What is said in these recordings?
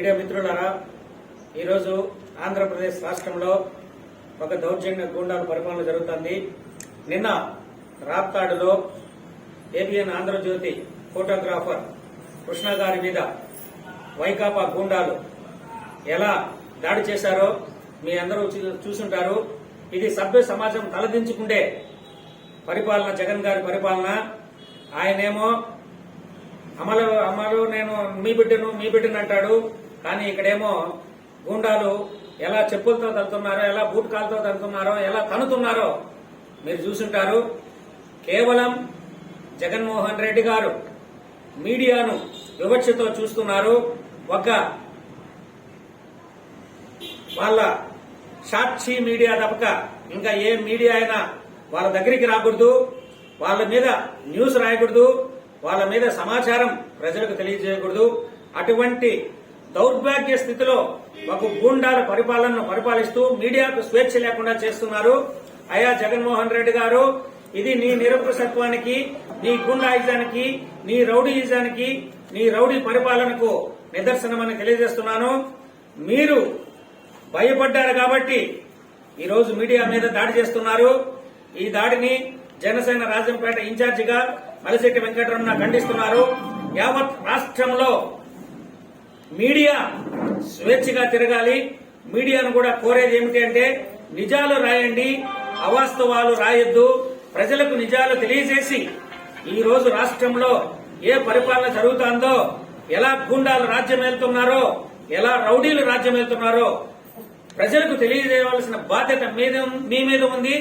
Media మిత్రులారా ఈరోజు ఆంధ్రప్రదేశ్ రాష్ట్రంలో ఒక దౌర్జన్య గూండాల పరిపాలన జరుగుతుంది. నిన్న రాప్తాడులో ఏబిఎన్ ఆంధ్రజ్యోతి ఫోటోగ్రాఫర్ కృష్ణ గారి మీద వైకాపా గూండాలు ఎలా దాడి చేశారో మీ అందరూ చూ- చూసుంటారు. ఇది సభ్య సమాజం తలదించుకుంటే పరిపాలన జగన్ గారి పరిపాలన. ఆయనేమో అమలు అమలు నేను మీ బిడ్డను మీ బిడ్డను అంటాడు. కానీ ఇక్కడేమో గూండాలు ఎలా చెప్పులతో తడుతున్నారో ఎలా బూట్ కాలుతో ఎలా తనుతున్నారో మీరు చూసుంటారు. కేవలం జగన్మోహన్ రెడ్డి గారు మీడియాను వివక్షతో చూస్తున్నారు. ఒక వాళ్ళ సాక్షి మీడియా తప్పక ఇంకా ఏ మీడియా అయినా వాళ్ళ దగ్గరికి రాకూడదు. వాళ్ళ మీద న్యూస్ రాయకూడదు. వాళ్ళ మీద సమాచారం ప్రజలకు తెలియజేయకూడదు. అటువంటి దౌర్భాగ్య స్థితిలో ఒక గూండాల పరిపాలనను పరిపాలిస్తూ మీడియాకు స్వేచ్ఛ లేకుండా చేస్తున్నారు అయా జగన్మోహన్ రెడ్డి గారు. ఇది నీ నిరంకుశత్వానికి నీ గుండాయిజానికి నీ రౌడీయిజానికి నీ రౌడీ పరిపాలనకు నిదర్శనమని తెలియజేస్తున్నాను. మీరు భయపడ్డారు కాబట్టి ఈరోజు మీడియా మీద దాడి చేస్తున్నారు. ఈ దాడిని జనసేన రాజంపేట ఇన్ఛార్జిగా మలిశెట్టి వెంకటరమణ ఖండిస్తున్నారు. యావత్ రాష్ట్రంలో మీడియా స్వేచ్ఛగా తిరగాలి. మీడియాను కూడా కోరేది ఏమిటి అంటే నిజాలు రాయండి అవాస్తవాలు రాయొద్దు. ప్రజలకు నిజాలు తెలియజేసి ఈ రోజు రాష్ట్రంలో ఏ పరిపాలన జరుగుతుందో ఎలా గుండాలు రాజ్యం వెళ్తున్నారో ఎలా రౌడీలు రాజ్యం వెళ్తున్నారో ప్రజలకు తెలియజేయవలసిన బాధ్యత మీద మీ మీద ఉంది.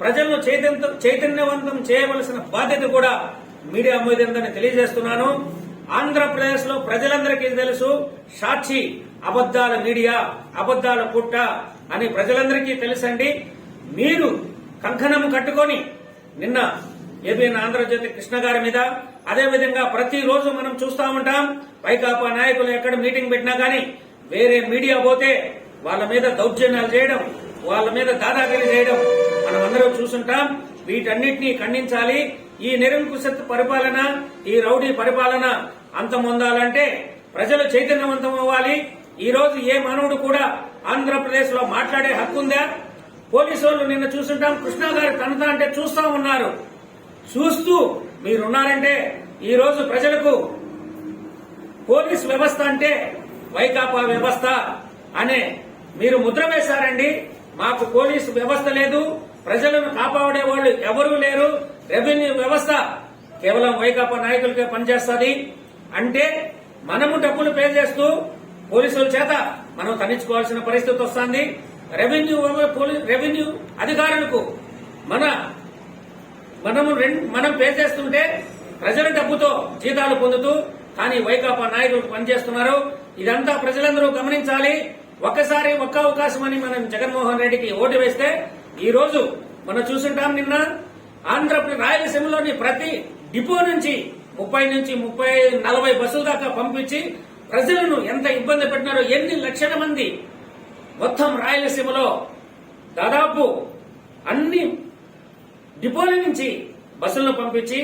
ప్రజలను చైతన్యవంతం చేయవలసిన బాధ్యత కూడా మీడియా మీద ఉందని తెలియజేస్తున్నాను. ఆంధ్రప్రదేశ్లో ప్రజలందరికీ తెలుసు సాక్షి అబద్దాల మీడియా అబద్దాల పుట్ట అని ప్రజలందరికీ తెలుసండి. మీరు కంకణం కట్టుకొని నిన్న ఏబిఎన్ ఆంధ్రజ్యోతి కృష్ణ గారి మీద అదేవిధంగా ప్రతిరోజు మనం చూస్తా ఉంటాం. వైకాపా నాయకులు ఎక్కడ మీటింగ్ పెట్టినా గానీ వేరే మీడియా పోతే వాళ్ళ మీద దౌర్జన్యాలు చేయడం వాళ్ళ మీద దాదాగిరి చేయడం మనం అందరం చూసుంటాం. వీటన్నిటినీ ఖండించాలి. ఈ నిరంకుశత్ పరిపాలన ఈ రౌడీ పరిపాలన అంతమొందాలంటే ప్రజలు చైతన్యవంతం అవ్వాలి. ఈ రోజు ఏ మానవుడు కూడా ఆంధ్రప్రదేశ్లో మాట్లాడే హక్కు ఉందా? పోలీసు వాళ్ళు నిన్న చూసుంటాం కృష్ణ గారు తనతా అంటే చూస్తా ఉన్నారు. చూస్తూ మీరున్నారంటే ఈ రోజు ప్రజలకు పోలీస్ వ్యవస్థ అంటే వైకాపా వ్యవస్థ అనే మీరు ముద్ర వేశారండి. మాకు పోలీసు వ్యవస్థ లేదు ప్రజలను కాపాడే వాళ్ళు ఎవరూ లేరు. రెవెన్యూ వ్యవస్థ కేవలం వైకాపా నాయకులకే పనిచేస్తుంది. అంటే మనము డబ్బులు పే చేస్తూ పోలీసుల చేత మనం తనించుకోవాల్సిన పరిస్థితి వస్తుంది. రెవెన్యూ రెవెన్యూ అధికారులకు మన మనము మనం పే చేస్తుంటే ప్రజల డబ్బుతో జీతాలు పొందుతూ కానీ వైకాపా నాయకులు పనిచేస్తున్నారు. ఇదంతా ప్రజలందరూ గమనించాలి. ఒక్కసారి ఒక్క అవకాశం అని మనం జగన్మోహన్ రెడ్డికి ఓటు వేస్తే ఈ రోజు మనం చూసుంటాం నిన్న ఆంధ్రప్రదేశ్ రాయలసీమలోని ప్రతి డిపో నుంచి ముప్పై నుంచి ముప్పై నలభై బస్సుల దాకా పంపించి ప్రజలను ఎంత ఇబ్బంది పెట్టినారో ఎన్ని లక్షల మంది మొత్తం రాయలసీమలో దాదాపు అన్ని డిపోల నుంచి బస్సులను పంపించి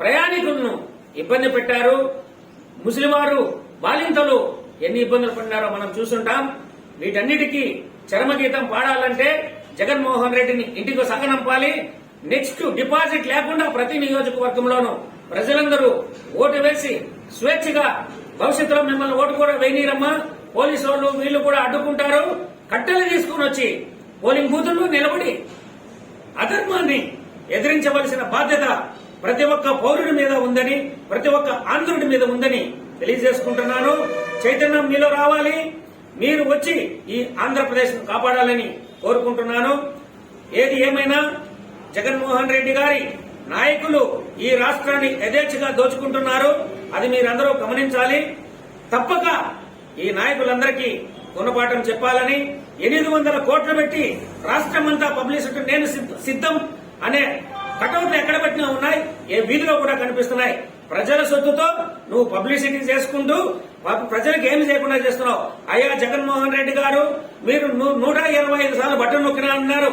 ప్రయాణికులను ఇబ్బంది పెట్టారు. ముసలివారు బాలింతలు ఎన్ని ఇబ్బందులు పడినారో మనం చూసుంటాం వీటన్నిటికీ చరమగీతం పాడాలంటే జగన్మోహన్ రెడ్డిని ఇంటికి సగనంపాలి నెక్స్ట్ డిపాజిట్ లేకుండా ప్రతి నియోజకవర్గంలోనూ ప్రజలందరూ ఓటు వేసి స్వేచ్ఛగా భవిష్యత్తులో మిమ్మల్ని ఓటు కూడా వేయనీరమ్మా. పోలీసు వాళ్ళు వీళ్ళు కూడా అడ్డుకుంటారు. కట్టెలు తీసుకుని వచ్చి పోలింగ్ బూతుల్లో నిలబడి అధర్మాన్ని ఎదిరించవలసిన బాధ్యత ప్రతి ఒక్క పౌరుడి మీద ఉందని ప్రతి ఒక్క ఆంధ్రుడి మీద ఉందని తెలియజేసుకుంటున్నాను. చైతన్యం మీలో రావాలి. మీరు వచ్చి ఈ ఆంధ్రప్రదేశ్ కాపాడాలని కోరుకుంటున్నాను. ఏది ఏమైనా జగన్మోహన్ రెడ్డి గారి నాయకులు ఈ రాష్ట్రాన్ని యథేచ్ఛగా దోచుకుంటున్నారు. అది మీరందరూ గమనించాలి. తప్పక ఈ నాయకులందరికీ గుణపాఠం చెప్పాలని ఎనిమిది వందల కోట్లు పెట్టి రాష్ట్రమంతా పబ్లిసిటీ నేను సిద్ధం అనే కటౌట్లు ఎక్కడ పెట్టినా ఉన్నాయి ఏ వీధిలో కూడా కనిపిస్తున్నాయి. ప్రజల సొత్తుతో నువ్వు పబ్లిసిటీ చేసుకుంటూ ప్రజలకు ఏమి చేయకుండా చేస్తున్నావు? అయ్యా జగన్మోహన్ రెడ్డి గారు మీరు నూట ఇరవై ఐదు సార్లు బట్టలు నొక్కినా అన్నారు.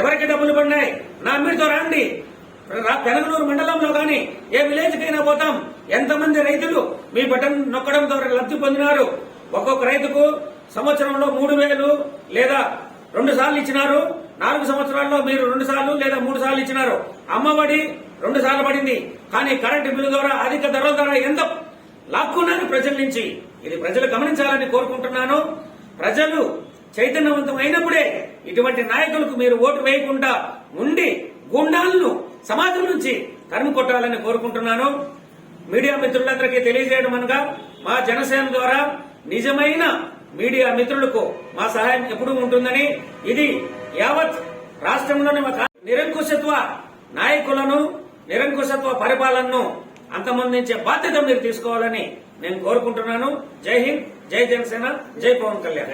ఎవరికి డబ్బులు పడినాయి? మీరుతో రండి. రా- పెనగలూరు మండలంలో గాని ఏ విలేజ్ కైనా పోతాం. ఎంతమంది రైతులు మీ బటన్ నొక్కడం ద్వారా లబ్ధి పొందినారు? ఒక్కొక్క రైతుకు సంవత్సరంలో మూడు వేలు లేదా రెండు సార్లు ఇచ్చినారు. నాలుగు సంవత్సరాల్లో మీరు రెండు సార్లు లేదా మూడు సార్లు ఇచ్చినారు. అమ్మఒడి రెండు సార్లు పడింది. కానీ కరెంటు బిల్లు ద్వారా అధిక ధరల ద్వారా ఎంత లాక్కున్నారు ప్రజల నుంచి? ఇది ప్రజలు గమనించాలని కోరుకుంటున్నాను. ప్రజలు చైతన్యవంతం అయినప్పుడే ఇటువంటి నాయకులకు మీరు ఓటు వేయకుండా ఉండి గుండాలను సమాజం నుంచి తరిమి కొట్టాలని కోరుకుంటున్నాను. మీడియా మిత్రులందరికీ తెలియజేయడం అనగా మా జనసేన ద్వారా నిజమైన మీడియా మిత్రులకు మా సహాయం ఎప్పుడూ ఉంటుందని ఇది యావత్ రాష్ట్రంలోని ఒక నిరంకుశత్వ నాయకులను నిరంకుశత్వ పరిపాలనను అంతమొందించే బాధ్యత మీరు తీసుకోవాలని నేను కోరుకుంటున్నాను. జై హింద్ జై జనసేన జై పవన్ కళ్యాణ్.